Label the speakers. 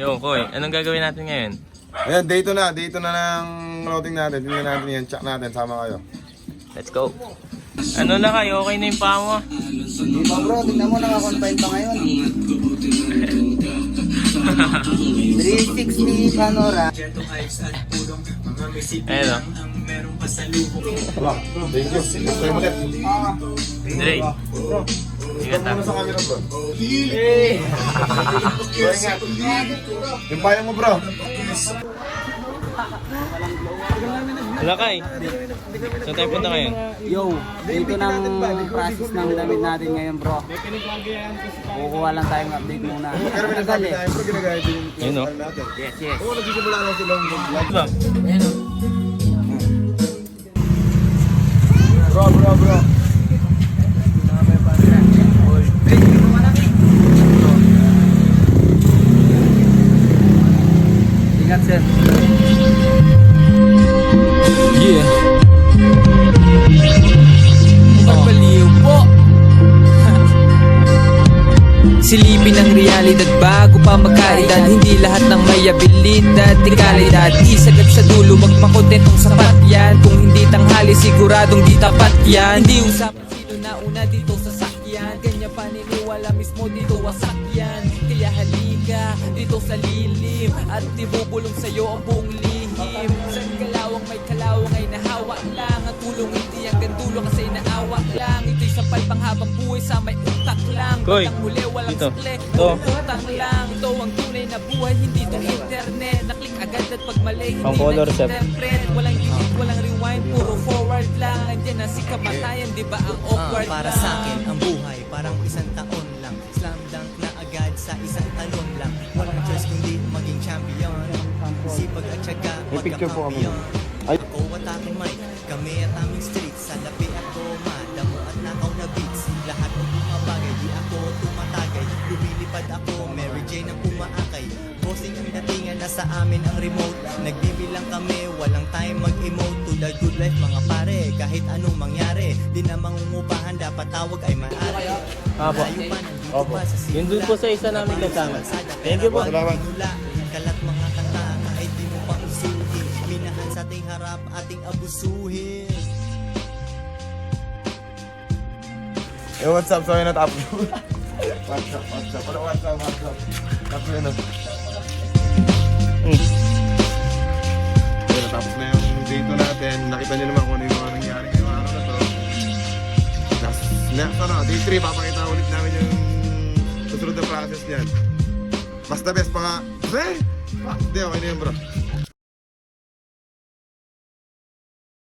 Speaker 1: Yo, Koy, anong gagawin natin ngayon?
Speaker 2: Ayan, dito na. Dito na ng routing natin. Tingnan natin yan. Check natin. Sama kayo.
Speaker 1: Let's go. Ano na kayo? Okay na yung paa mo?
Speaker 3: Di ba bro, tingnan mo naka-confine pa ngayon. 360 Panora.
Speaker 1: Ayun o.
Speaker 2: Thank you. Tayo ulit.
Speaker 1: Dre. Ingat ha.
Speaker 2: sa camera, bro? Bro, ingat. Yung payang mo, bro.
Speaker 1: Wala kay. Saan tayo punta ngayon?
Speaker 3: Yo, dito ng process ng damit natin ngayon bro. Kukuha lang tayong update muna.
Speaker 2: Pero may nagsabi
Speaker 3: eh.
Speaker 2: tayo, bro, ginagaya din yung.
Speaker 3: Yes, yes.
Speaker 2: Oo, nagsisimula lang silang mag-vlog.
Speaker 1: Bang.
Speaker 2: Bro,
Speaker 3: Ingat sir.
Speaker 4: Yeah. Pagpaliw po. Silipin ang realidad bago pa magkaedad. Hindi lahat ng may abilidad Di kalidad Isagad sa dulo Magpakontentong sapat yan. Kung hindi tanghali siguradong di tapat yan. Di usapan sino na una dito sa sakyan. Ganyan paniniwala mismo dito wasak halika dito sa lilim. At ibubulong sa'yo ang buong lihim. Sa kalawang may kalawang ay nahawa lang. Ang tulong hindi ang gandulo kasi naawa lang. Ito'y sampal pang habang buhay sa may utak lang.
Speaker 1: Koy,
Speaker 4: Bandang huli walang
Speaker 1: dito.
Speaker 4: sukle
Speaker 1: To.
Speaker 4: Utang lang. Ito ang tunay na buhay Hindi to internet. Naklik agad at pag mali Hindi na-interpret Walang delete, walang rewind Puro forward lang. Andyan na si kamatayan Di ba ang awkward
Speaker 5: Ah, para
Speaker 4: lang?
Speaker 5: sa akin, ang buhay parang isang taon lang. Slam dunk na agad sa isang talon champion Sipag at syaga,
Speaker 2: May picture po kami.
Speaker 5: magka-champion
Speaker 2: Ay.
Speaker 5: Ako at aking mic, kami at aming streets Sa labi at goma, damo at nakaw na beats Lahat ng bumabagay, di ako tumatagay Lumilipad ako, Mary Jane ang pumaakay Bossing ang datingan, nasa amin ang remote Nagbibilang kami, walang time mag-emote the good life mga pare, kahit anong mangyari Di na mangungupahan, dapat tawag ay maaari
Speaker 1: Apo. Opo. Yun dun po sa isa namin kasama. Thank you po.
Speaker 2: Salamat.
Speaker 5: Kalat mga kanta, kahit di mo pang isuhin Minahan sa ating harap, ating abusuhin
Speaker 2: Eh, what's up? Sorry, not up. what's up, what's up? Ano, what's up, what's up? Tapos yun?
Speaker 1: Hmm.
Speaker 2: Ayun, tapos na yung dito natin. Nakita niyo naman kung ano yung mga nangyari ngayong araw na to. Next, next ano, day 3, papakita ulit namin yung susunod na process niyan. Basta best pa nga. Eh! Ah, Hindi, okay na yun bro.